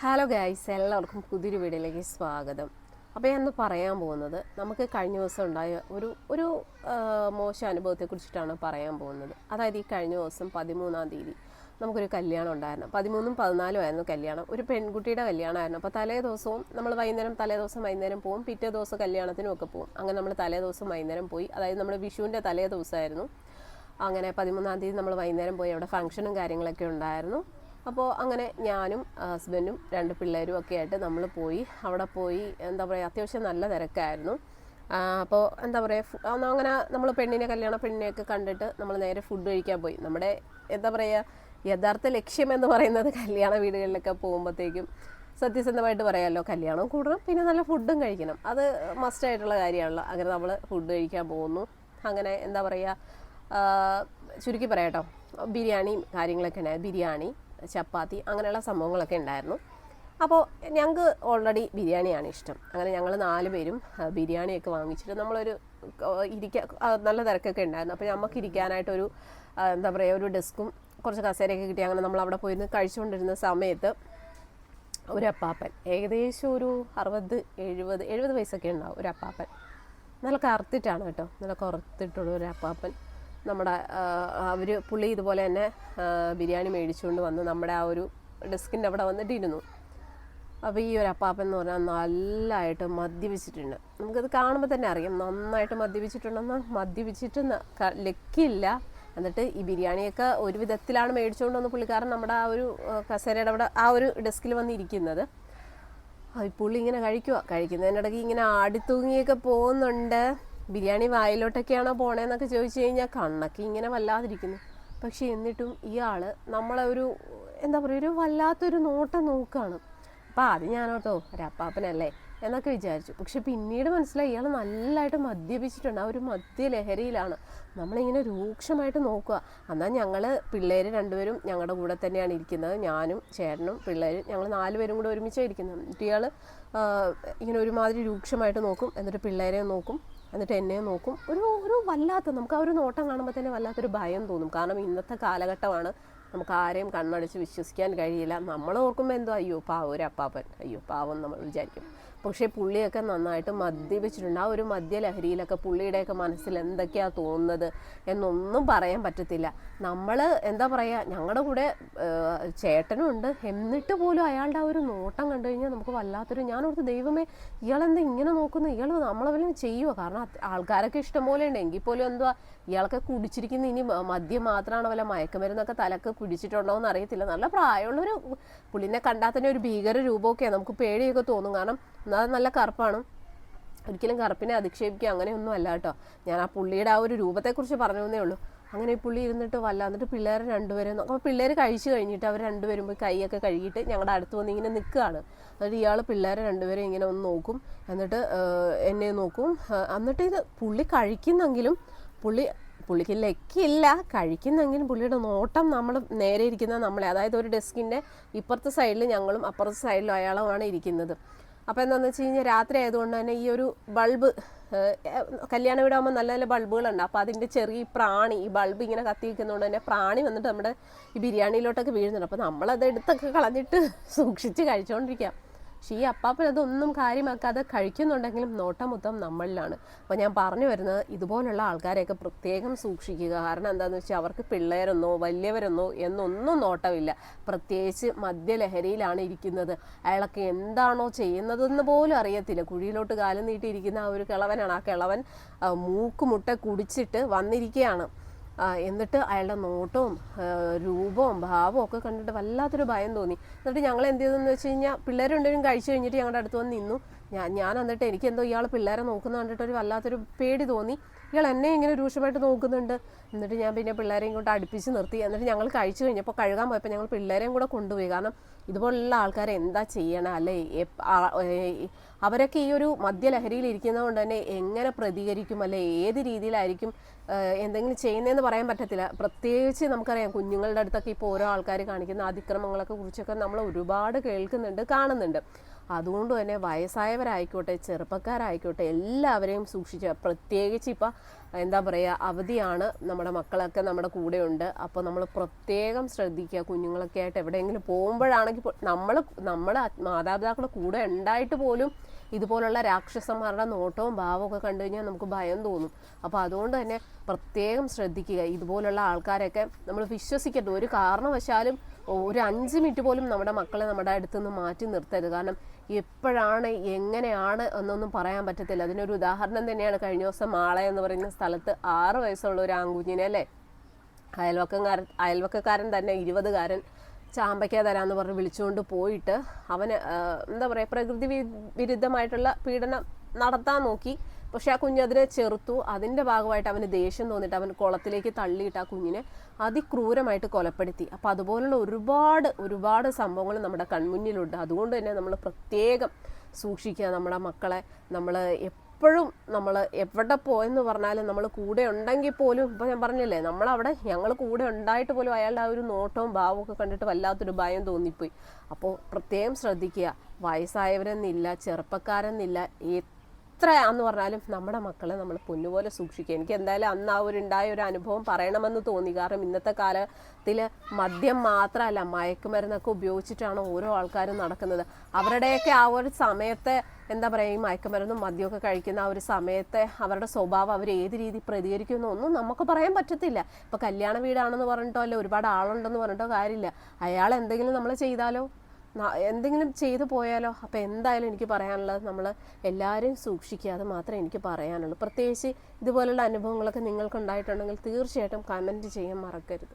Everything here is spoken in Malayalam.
ഹലോ ഗൈസ് എല്ലാവർക്കും പുതിയൊരു വീഡിയോയിലേക്ക് സ്വാഗതം. അപ്പോൾ ഞാൻ പറയാൻ പോകുന്നത് നമുക്ക് കഴിഞ്ഞ ദിവസം ഉണ്ടായ ഒരു ഒരു മോശ മോശം അനുഭവത്തെക്കുറിച്ചിട്ടാണ് പറയാൻ പോകുന്നത്. അതായത് ഈ കഴിഞ്ഞ ദിവസം പതിമൂന്നാം തീയതി നമുക്കൊരു കല്യാണം ഉണ്ടായിരുന്നു. പതിമൂന്നും പതിനാലും ആയിരുന്നു കല്യാണം. ഒരു പെൺകുട്ടിയുടെ കല്യാണമായിരുന്നു. അപ്പോൾ തലേ ദിവസവും നമ്മൾ വൈകുന്നേരം തലേ ദിവസം വൈകുന്നേരം പോകും പിറ്റേ ദിവസം കല്യാണത്തിനും ഒക്കെ പോകും അങ്ങനെ നമ്മൾ തലേ ദിവസം വൈകുന്നേരം പോയി. അതായത് നമ്മുടെ വിഷുവിന്റെ തലേ ദിവസമായിരുന്നു. അങ്ങനെ പതിമൂന്നാം തീയതി നമ്മൾ വൈകുന്നേരം പോയി അവിടെ ഫംഗ്ഷനും കാര്യങ്ങളൊക്കെ ഉണ്ടായിരുന്നു. അപ്പോൾ അങ്ങനെ ഞാനും ഹസ്ബൻഡും രണ്ട് പിള്ളേരും ഒക്കെ ആയിട്ട് നമ്മൾ പോയി. അവിടെ പോയി എന്താ പറയുക അത്യാവശ്യം നല്ല തിരക്കായിരുന്നു. അപ്പോൾ എന്താ പറയുക അങ്ങനെ നമ്മൾ പെണ്ണിനെ കല്യാണ പെണ്ണിനെയൊക്കെ കണ്ടിട്ട് നമ്മൾ നേരെ ഫുഡ് കഴിക്കാൻ പോയി. നമ്മുടെ എന്താ പറയുക യഥാർത്ഥ ലക്ഷ്യം എന്ന് പറയുന്നത് കല്യാണ വീടുകളിലൊക്കെ പോകുമ്പോഴത്തേക്കും സത്യസന്ധമായിട്ട് പറയാമല്ലോ കല്യാണം കൂടണം പിന്നെ നല്ല ഫുഡും കഴിക്കണം. അത് മസ്റ്റായിട്ടുള്ള കാര്യമാണല്ലോ. അങ്ങനെ നമ്മൾ ഫുഡ് കഴിക്കാൻ പോകുന്നു. അങ്ങനെ എന്താ പറയുക ചുരുക്കി പറയാട്ടോ ബിരിയാണിയും കാര്യങ്ങളൊക്കെ ഉണ്ടായി. ബിരിയാണി ചപ്പാത്തി അങ്ങനെയുള്ള സംഭവങ്ങളൊക്കെ ഉണ്ടായിരുന്നു. അപ്പോൾ ഞങ്ങൾക്ക് ഓൾറെഡി ബിരിയാണിയാണ് ഇഷ്ടം. അങ്ങനെ ഞങ്ങൾ നാല് പേരും ബിരിയാണിയൊക്കെ വാങ്ങിച്ചിട്ട് നമ്മളൊരു ഇരിക്കാൻ നല്ല തിരക്കൊക്കെ ഉണ്ടായിരുന്നു. അപ്പോൾ നമുക്ക് ഇരിക്കാനായിട്ടൊരു എന്താ പറയുക ഒരു ഡെസ്കും കുറച്ച് കസേരയൊക്കെ കിട്ടി. അങ്ങനെ നമ്മൾ അവിടെ പോയിരുന്ന് കഴിച്ചുകൊണ്ടിരുന്ന സമയത്ത് ഒരു അപ്പാപ്പൻ ഏകദേശം ഒരു അറുപത് എഴുപത് എഴുപത് വയസ്സൊക്കെ ഉണ്ടാവും ഒരു അപ്പാപ്പൻ. നല്ല കറുത്തിട്ടാണ് കേട്ടോ. നല്ല കറുത്തിട്ടുള്ള ഒരു അപ്പാപ്പൻ. നമ്മുടെ അവർ പുള്ളി ഇതുപോലെ തന്നെ ബിരിയാണി മേടിച്ചുകൊണ്ട് വന്ന് നമ്മുടെ ആ ഒരു ഡെസ്കിന്റെ അവിടെ വന്നിട്ടിരുന്നു. അപ്പോൾ ഈ ഒരു അപ്പാപ്പൻ എന്ന് പറഞ്ഞാൽ നല്ലതായിട്ട് മദ്യപിച്ചിട്ടുണ്ട്. നമുക്കത് കാണുമ്പോൾ തന്നെ അറിയാം. നന്നായിട്ട് മദ്യപിച്ചിട്ടുണ്ടെന്ന് മദ്യപിച്ചിട്ട് ലക്കില്ല. എന്നിട്ട് ഈ ബിരിയാണിയൊക്കെ ഒരു വിധത്തിലാണ് മേടിച്ചുകൊണ്ട് വന്ന് പുള്ളിക്കാരൻ നമ്മുടെ ആ ഒരു കസേരയുടെ അവിടെ ആ ഒരു ഡെസ്കിൽ വന്നിരിക്കുന്നത്. പുള്ളി ഇങ്ങനെ കഴിക്കുക കഴിക്കുന്നതിനിടയ്ക്ക് ഇങ്ങനെ ആടിത്തൂങ്ങിയൊക്കെ പോകുന്നുണ്ട്. ബിരിയാണി വായിലോട്ടൊക്കെയാണോ പോണേന്നൊക്കെ ചോദിച്ചു കഴിഞ്ഞാൽ കണ്ണൊക്കെ ഇങ്ങനെ വല്ലാതിരിക്കുന്നു. പക്ഷേ എന്നിട്ടും ഇയാൾ നമ്മളെ ഒരു എന്താ പറയുക ഒരു വല്ലാത്തൊരു നോട്ടം നോക്കുകയാണ് അപ്പം അത് ഞാനോട്ടോ ഒരപ്പാപ്പനല്ലേ എന്നൊക്കെ വിചാരിച്ചു. പക്ഷെ പിന്നീട് മനസ്സിലായി ഇയാൾ നല്ലതായിട്ട് മദ്യപിച്ചിട്ടുണ്ട്. ആ ഒരു മദ്യലഹരിയിലാണ് നമ്മളിങ്ങനെ രൂക്ഷമായിട്ട് നോക്കുക. എന്നാൽ ഞങ്ങൾ പിള്ളേർ രണ്ടുപേരും ഞങ്ങളുടെ കൂടെ തന്നെയാണ് ഇരിക്കുന്നത്. ഞാനും ചേട്ടനും പിള്ളേരും ഞങ്ങൾ നാലുപേരും കൂടെ ഒരുമിച്ചാണ് ഇരിക്കുന്നത്. എന്നിട്ട് ഇയാൾ ഇങ്ങനെ ഒരുമാതിരി രൂക്ഷമായിട്ട് നോക്കും. എന്നിട്ട് പിള്ളേരെ നോക്കും. എന്നിട്ട് എന്നെ നോക്കും. ഒരു ഒരു വല്ലാത്ത നമുക്ക് ആ ഒരു നോട്ടം കാണുമ്പോൾ തന്നെ വല്ലാത്തൊരു ഭയം തോന്നും. കാരണം ഇന്നത്തെ കാലഘട്ടമാണ് നമുക്ക് ആരെയും കണ്ണടച്ച് വിശ്വസിക്കാൻ കഴിയില്ല. നമ്മൾ ഓർക്കുമ്പോൾ എന്തോ അയ്യോ പാവം ഒരു അപ്പാപ്പൻ. അയ്യോ പാവം നമ്മൾ വിചാരിക്കും. പക്ഷേ പുള്ളിയൊക്കെ നന്നായിട്ട് മദ്യപിച്ചിട്ടുണ്ട്. ആ ഒരു മദ്യലഹരിയിലൊക്കെ പുള്ളിയുടെയൊക്കെ മനസ്സിൽ എന്തൊക്കെയാണ് തോന്നുന്നത് എന്നൊന്നും പറയാൻ പറ്റത്തില്ല. നമ്മൾ എന്താ പറയുക ഞങ്ങളുടെ കൂടെ ചേട്ടനുണ്ട്. എന്നിട്ട് പോലും അയാളുടെ ആ ഒരു നോട്ടം കണ്ടു കഴിഞ്ഞാൽ നമുക്ക് വല്ലാത്തൊരു ഞാനോർത്ത് ദൈവമേ ഇയാളെന്താ ഇങ്ങനെ നോക്കുന്നു? ഇയാൾ നമ്മളെ വല്ലതും ചെയ്യുമോ കാരണം ആൾക്കാരൊക്കെ ഇഷ്ടംപോലെ ഉണ്ട്. എങ്കിൽ പോലും എന്തുവാ ഇയാളൊക്കെ കുടിച്ചിരിക്കുന്ന ഇനി മദ്യം മാത്രമാണ് വല്ല മയക്കുമരുന്നൊക്കെ തലക്ക് പിടിച്ചിട്ടുണ്ടോ എന്ന് അറിയത്തില്ല. നല്ല പ്രായമുള്ളൊരു പുള്ളിനെ കണ്ടാൽ തന്നെ ഒരു ഭീകര രൂപമൊക്കെയാണ് നമുക്ക് പേടിയൊക്കെ തോന്നും. കാരണം എന്നാൽ നല്ല കറുപ്പാണ്. ഒരിക്കലും കറുപ്പിനെ അധിക്ഷേപിക്കുക അങ്ങനെയൊന്നും അല്ല കേട്ടോ. ഞാൻ ആ പുള്ളിയുടെ ആ ഒരു രൂപത്തെക്കുറിച്ച് പറഞ്ഞു എന്നേ ഉള്ളൂ. അങ്ങനെ ഈ പുള്ളി ഇരുന്നിട്ട് വല്ല എന്നിട്ട് പിള്ളേർ രണ്ടുപേരും അപ്പോൾ പിള്ളേർ കഴിച്ചു കഴിഞ്ഞിട്ട് അവർ രണ്ടുപേരും പോയി കൈയൊക്കെ കഴുകിയിട്ട് ഞങ്ങളുടെ അടുത്ത് വന്ന് ഇങ്ങനെ നിൽക്കുകയാണ് എന്നിട്ട് ഇയാൾ പിള്ളേരെ രണ്ടുപേരും ഇങ്ങനെ ഒന്ന് നോക്കും. എന്നിട്ട് എന്നെ നോക്കും. എന്നിട്ട് ഇത് പുള്ളി കഴിക്കുന്നെങ്കിലും പുള്ളി പുള്ളിക്ക് ലക്കില്ല. കഴിക്കുന്നെങ്കിലും പുള്ളിയുടെ നോട്ടം നമ്മൾ നേരെ ഇരിക്കുന്ന നമ്മളെ അതായത് ഒരു ഡെസ്കിന്റെ ഇപ്പുറത്തെ സൈഡിൽ ഞങ്ങളും അപ്പുറത്തെ സൈഡിലും അയാളുമാണ് ഇരിക്കുന്നത്. അപ്പോൾ എന്താണെന്ന് വെച്ച് കഴിഞ്ഞാൽ രാത്രി ആയതുകൊണ്ട് തന്നെ ഈ ഒരു ബൾബ് കല്യാണ വീടാകുമ്പോൾ നല്ല നല്ല ബൾബുകളുണ്ട്. അപ്പോൾ അതിന്റെ ചെറിയ പ്രാണി ഈ ബൾബ് ഇങ്ങനെ കത്തി നിൽക്കുന്നതുകൊണ്ട് തന്നെ പ്രാണി വന്നിട്ട് നമ്മുടെ ഈ ബിരിയാണിയിലോട്ടൊക്കെ വീഴുന്നുണ്ട്. അപ്പോൾ നമ്മളത് എടുത്തൊക്കെ കളഞ്ഞിട്ട് സൂക്ഷിച്ച് കഴിച്ചുകൊണ്ടിരിക്കാം പക്ഷേ ഈ അപ്പാപ്പൻ അതൊന്നും കാര്യമാക്കാതെ കഴിക്കുന്നുണ്ടെങ്കിലും നോട്ടം മൊത്തം നമ്മളിലാണ്. അപ്പോൾ ഞാൻ പറഞ്ഞു വരുന്നത് ഇതുപോലുള്ള ആൾക്കാരെയൊക്കെ പ്രത്യേകം സൂക്ഷിക്കുക. കാരണം എന്താണെന്ന് വെച്ചാൽ അവർക്ക് പിള്ളേരെന്നോ വലിയവരെന്നോ എന്നൊന്നും നോട്ടമില്ല. പ്രത്യേകിച്ച് മദ്യലഹരിയിലാണ് ഇരിക്കുന്നത്. അയാളൊക്കെ എന്താണോ ചെയ്യുന്നതെന്ന് പോലും അറിയത്തില്ല. കുഴിയിലോട്ട് കാലം നീട്ടിയിരിക്കുന്ന ആ ഒരു കിളവനാണ്. ആ കിളവൻ മൂക്കുമുട്ട കുടിച്ചിട്ട് വന്നിരിക്കുകയാണ്. എന്നിട്ട് അയാളുടെ നോട്ടവും രൂപവും ഭാവവും ഒക്കെ കണ്ടിട്ട് വല്ലാത്തൊരു ഭയം തോന്നി. എന്നിട്ട് ഞങ്ങൾ എന്ത് ചെയ്തെന്ന് വെച്ച് കഴിഞ്ഞാൽ പിള്ളേർ രണ്ടുപേരും കഴിച്ചു കഴിഞ്ഞിട്ട് ഞങ്ങളുടെ അടുത്ത് വന്ന് നിന്നു. ഞാൻ ഞാൻ എന്നിട്ട് എനിക്ക് എന്തോ ഇയാൾ പിള്ളേരെ നോക്കുന്ന കണ്ടിട്ട് ഒരു വല്ലാത്തൊരു പേടി തോന്നി. ഇയാൾ എന്നെ ഇങ്ങനെ രൂക്ഷമായിട്ട് നോക്കുന്നുണ്ട്. എന്നിട്ട് ഞാൻ പിന്നെ പിള്ളേരെയും കൊണ്ട് അടുപ്പിച്ച് നിർത്തി. എന്നിട്ട് ഞങ്ങൾ കഴിച്ചു കഴിഞ്ഞപ്പോൾ കഴുകാൻ പോയപ്പോൾ ഞങ്ങൾ പിള്ളേരെയും കൂടെ കൊണ്ടുപോയി. കാരണം ഇതുപോലുള്ള ആൾക്കാരെ എന്താ ചെയ്യണം? അല്ലേ അവരൊക്കെ ഈ ഒരു മദ്യലഹരിയിൽ ഇരിക്കുന്നത് കൊണ്ട് തന്നെ എങ്ങനെ പ്രതികരിക്കും? അല്ലെ ഏത് രീതിയിലായിരിക്കും എന്തെങ്കിലും ചെയ്യുന്നതെന്ന് പറയാൻ പറ്റത്തില്ല. പ്രത്യേകിച്ച് നമുക്കറിയാം കുഞ്ഞുങ്ങളുടെ അടുത്തൊക്കെ ഇപ്പോൾ ഓരോ ആൾക്കാർ കാണിക്കുന്ന അതിക്രമങ്ങളൊക്കെ കുറിച്ചൊക്കെ നമ്മൾ ഒരുപാട് കേൾക്കുന്നുണ്ട് കാണുന്നുണ്ട്. അതുകൊണ്ട് തന്നെ വയസ്സായവരായിക്കോട്ടെ ചെറുപ്പക്കാരായിക്കോട്ടെ എല്ലാവരെയും സൂക്ഷിച്ച്. പ്രത്യേകിച്ച് ഇപ്പം എന്താ പറയുക അവധിയാണ് നമ്മുടെ മക്കളൊക്കെ നമ്മുടെ കൂടെയുണ്ട്. അപ്പോൾ നമ്മൾ പ്രത്യേകം ശ്രദ്ധിക്കുക കുഞ്ഞുങ്ങളൊക്കെ ആയിട്ട് എവിടെയെങ്കിലും പോകുമ്പോഴാണെങ്കിൽ നമ്മൾ നമ്മൾ മാതാപിതാക്കളുടെ കൂടെ ഉണ്ടായിട്ട് പോലും ഇതുപോലുള്ള രാക്ഷസന്മാരുടെ നോട്ടവും ഭാവവും ഒക്കെ കണ്ടു കഴിഞ്ഞാൽ നമുക്ക് ഭയം തോന്നും. അപ്പോൾ അതുകൊണ്ട് തന്നെ പ്രത്യേകം ശ്രദ്ധിക്കുക. ഇതുപോലുള്ള ആൾക്കാരൊക്കെ നമ്മൾ വിശ്വസിക്കരുത്. ഒരു കാരണവശാലും ഒരു അഞ്ച് മിനിറ്റ് പോലും നമ്മുടെ മക്കളെ നമ്മുടെ അടുത്ത് നിന്ന് മാറ്റി നിർത്തരുത്. കാരണം എപ്പോഴാണ് എങ്ങനെയാണ് എന്നൊന്നും പറയാൻ പറ്റത്തില്ല. അതിനൊരു ഉദാഹരണം തന്നെയാണ് കഴിഞ്ഞ ദിവസം മാള എന്ന് പറയുന്ന സ്ഥലത്ത് ആറ് വയസ്സുള്ള ഒരു ആൺകുഞ്ഞിനെ അല്ലേ? അയൽവക്കക്കാരൻ അയൽവക്കക്കാരൻ തന്നെ ഇരുപതുകാരൻ ചാമ്പയ്ക്ക തരാമെന്ന് പറഞ്ഞ് വിളിച്ചുകൊണ്ട് പോയിട്ട് അവന് എന്താ പറയുക പ്രകൃതി വിരുദ്ധമായിട്ടുള്ള പീഡനം നടത്താൻ നോക്കി. പക്ഷെ ആ കുഞ്ഞ് അതിനെ ചെറുത്തു. അതിന്റെ ഭാഗമായിട്ട് അവന് ദേഷ്യം തോന്നിയിട്ട് അവൻ കുളത്തിലേക്ക് തള്ളിയിട്ട് ആ കുഞ്ഞിനെ അതിക്രൂരമായിട്ട് കൊലപ്പെടുത്തി. അപ്പോൾ അതുപോലുള്ള ഒരുപാട് ഒരുപാട് സംഭവങ്ങൾ നമ്മുടെ കൺമുന്നിലുണ്ട്. അതുകൊണ്ട് തന്നെ നമ്മൾ പ്രത്യേകം സൂക്ഷിക്കുക. നമ്മുടെ മക്കളെ നമ്മൾ എപ്പോഴും നമ്മൾ എവിടെ പോയെന്ന് പറഞ്ഞാലും നമ്മൾ കൂടെ ഉണ്ടെങ്കിൽ പോലും ഇപ്പോൾ ഞാൻ പറഞ്ഞില്ലേ നമ്മളവിടെ ഞങ്ങൾ കൂടെ ഉണ്ടായിട്ട് പോലും അയാളുടെ ആ ഒരു നോട്ടവും ഭാവവും ഒക്കെ കണ്ടിട്ട് വല്ലാത്തൊരു ഭയം തോന്നിപ്പോയി. അപ്പോൾ പ്രത്യേകം ശ്രദ്ധിക്കുക. വയസ്സായവരെന്നില്ല ചെറുപ്പക്കാരെന്നില്ല എത്രയാന്ന് പറഞ്ഞാലും നമ്മുടെ മക്കളെ നമ്മൾ പൊന്നുപോലെ സൂക്ഷിക്കുക എനിക്ക് എന്തായാലും അന്ന് ആ ഒരു ഉണ്ടായ ഒരു അനുഭവം പറയണമെന്ന് തോന്നി. കാരണം ഇന്നത്തെ കാലത്തിൽ മദ്യം മാത്രമല്ല മയക്കുമരുന്നൊക്കെ ഉപയോഗിച്ചിട്ടാണ് ഓരോ ആൾക്കാരും നടക്കുന്നത്. അവരുടെയൊക്കെ ആ ഒരു സമയത്തെ എന്താ പറയുക ഈ മയക്കുമരുന്നും മദ്യമൊക്കെ കഴിക്കുന്ന ആ ഒരു സമയത്തെ അവരുടെ സ്വഭാവം അവർ ഏത് രീതി പ്രതികരിക്കുന്നു ഒന്നും നമുക്ക് പറയാൻ പറ്റത്തില്ല. ഇപ്പോൾ കല്യാണ വീടാണെന്ന് പറഞ്ഞിട്ടോ അല്ല ഒരുപാട് ആളുണ്ടെന്ന് പറഞ്ഞിട്ടോ കാര്യമില്ല. അയാൾ എന്തെങ്കിലും നമ്മൾ ചെയ്താലോ? എന്തെങ്കിലും ചെയ്തു പോയാലോ? അപ്പോൾ എന്തായാലും എനിക്ക് പറയാനുള്ളത് നമ്മൾ എല്ലാവരെയും സൂക്ഷിക്കുക. അത് മാത്രമേ എനിക്ക് പറയാനുള്ളൂ. പ്രത്യേകിച്ച് ഇതുപോലുള്ള അനുഭവങ്ങളൊക്കെ നിങ്ങൾക്ക് ഉണ്ടായിട്ടുണ്ടെങ്കിൽ തീർച്ചയായിട്ടും കമന്റ് ചെയ്യാൻ മറക്കരുത്.